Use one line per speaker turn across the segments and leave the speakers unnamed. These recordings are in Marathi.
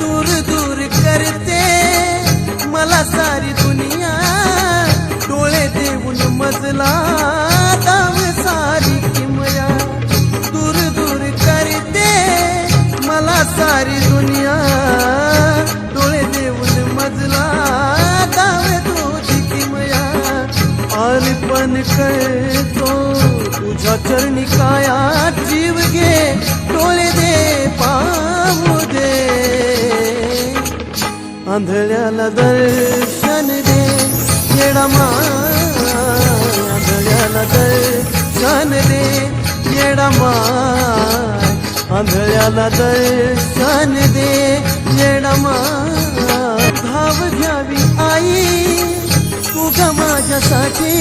दूर दूर करते. मला सारी दुनिया डोळे देऊन मजला. दाम सारी किमया. दूर दूर करते. मला सारी दुनिया डोळे देऊन मजला. दाम तुझी किमया. अर्पण करतो तुझ्या चरणी काया. आंधळ्याला दर्शन दे येडामा आंधळ्याला दर्शन दे येडामा आंधळ्याला दर्शन दे येडामा धाव घ्यावी आई तू ग माझ्यासाठी.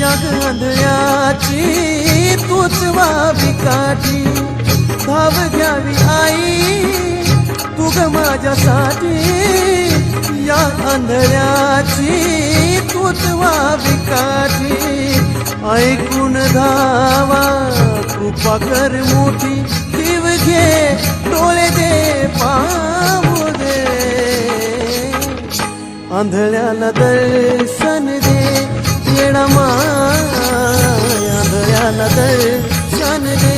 या आंधळ्याची तूच व्हावी काठी. धाव घ्यावी आई समाजासाठी या आंधळ्याची तूच वाविकाठी ऐकून धावा कृपा कर मोठी दिव घे डोळे दे पाहू दे. आंधळ्याला दर्शन दे येणा मा आंधळ्याला दर्शन दे.